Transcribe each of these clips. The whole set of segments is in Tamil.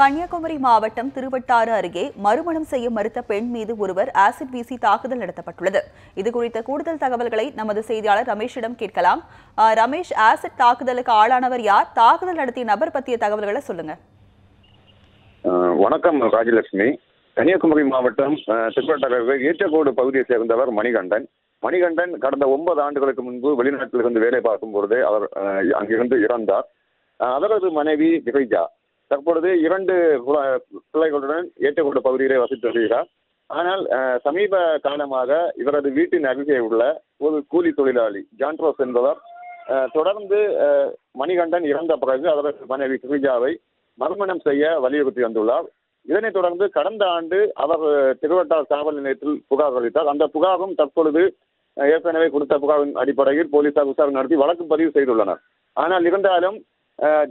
கன்னியாகுமரி மாவட்டம் திருவட்டாறு அருகே மறுமணம் செய்ய மறுத்த பெண் மீது ஒருவர் ஆசிட் வீசி தாக்குதல் நடத்தப்பட்டுள்ளது. இது குறித்த கூடுதல் தகவல்களை நமது செய்தியாளர் ரமேஷிடம் கேட்கலாம். ரமேஷ் ஆசிட் தாக்குதலுக்கு ஆளானவர் யார்? தாக்குதல் நடத்திய நபர் பற்றிய தகவல்களை சொல்லுங்க. வணக்கம் ராஜலட்சுமி. கன்னியாகுமரி மாவட்டம் திருவட்டாறு ஈச்சக்கோடு பகுதியை சேர்ந்தவர் மணிகண்டன். மணிகண்டன் கடந்த ஒன்பது ஆண்டுகளுக்கு முன்பு வெளிநாட்டிலிருந்து வேலை பார்க்கும் பொழுது அவர் அங்கிருந்து இறந்தார். அவரது மனைவி கிரிஜா தற்பொழுது இரண்டு பிள்ளைகளுடன் ஏற்றுக்கொண்ட பகுதியிலே வசித்து வருகிறார். ஆனால் சமீப காலமாக இவரது வீட்டின் அருகே உள்ள ஒரு கூலி தொழிலாளி ஜான்ட்ரோஸ் என்பவர் தொடர்ந்து மணிகண்டன் இறந்த பிறகு அவரது மனைவி கிரிஜாவை மறுமணம் செய்ய வலியுறுத்தி வந்துள்ளார். இதனைத் தொடர்ந்து கடந்த ஆண்டு அவர் திருவட்டார் காவல் நிலையத்தில் புகார் அளித்தார். அந்த புகாரும் தற்பொழுது ஏற்கனவே கொடுத்த புகாரின் அடிப்படையில் போலீசார் விசாரணை நடத்தி வழக்கு பதிவு செய்துள்ளனர். ஆனால் இருந்தாலும்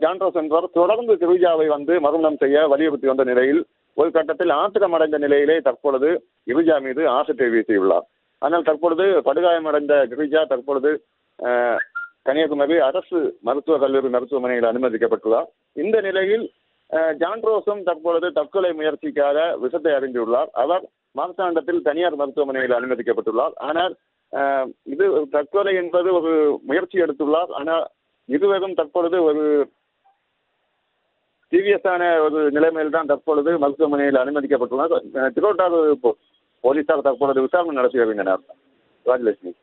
ஜான்ரோஸ் என்பவர் தொடர்ந்து கிரிஜாவை வந்து மறுமணம் செய்ய வலியுறுத்தி வந்த நிலையில் ஒரு கட்டத்தில் ஆத்திரமடைந்த நிலையிலே தற்பொழுது கிரிஜா மீது ஆசத்தை வீசியுள்ளார். ஆனால் தற்பொழுது படுகாயமடைந்த கிரிஜா தற்பொழுது கன்னியாகுமரி அரசு மருத்துவக் கல்லூரி மருத்துவமனையில் அனுமதிக்கப்பட்டுள்ளார். இந்த நிலையில் அஹ், ஜான்ரோஸும் தற்பொழுது தற்கொலை முயற்சிக்காக விஷத்தை அறிந்துள்ளார். அவர் மார்த்தாண்டத்தில் தனியார் மருத்துவமனையில் அனுமதிக்கப்பட்டுள்ளார். ஆனால் இது தற்கொலை என்பது ஒரு முயற்சி எடுத்துள்ளார். ஆனால் இருவரும் தற்பொழுது ஒரு சீரியஸான ஒரு நிலைமையில் தான் தற்பொழுது மருத்துவமனையில் அனுமதிக்கப்பட்டுள்ளார் திருவட்டாறு போ- போலீசார் தற்பொழுது விசாரணை நடத்தி வருகின்றனர். ராஜலட்சுமி.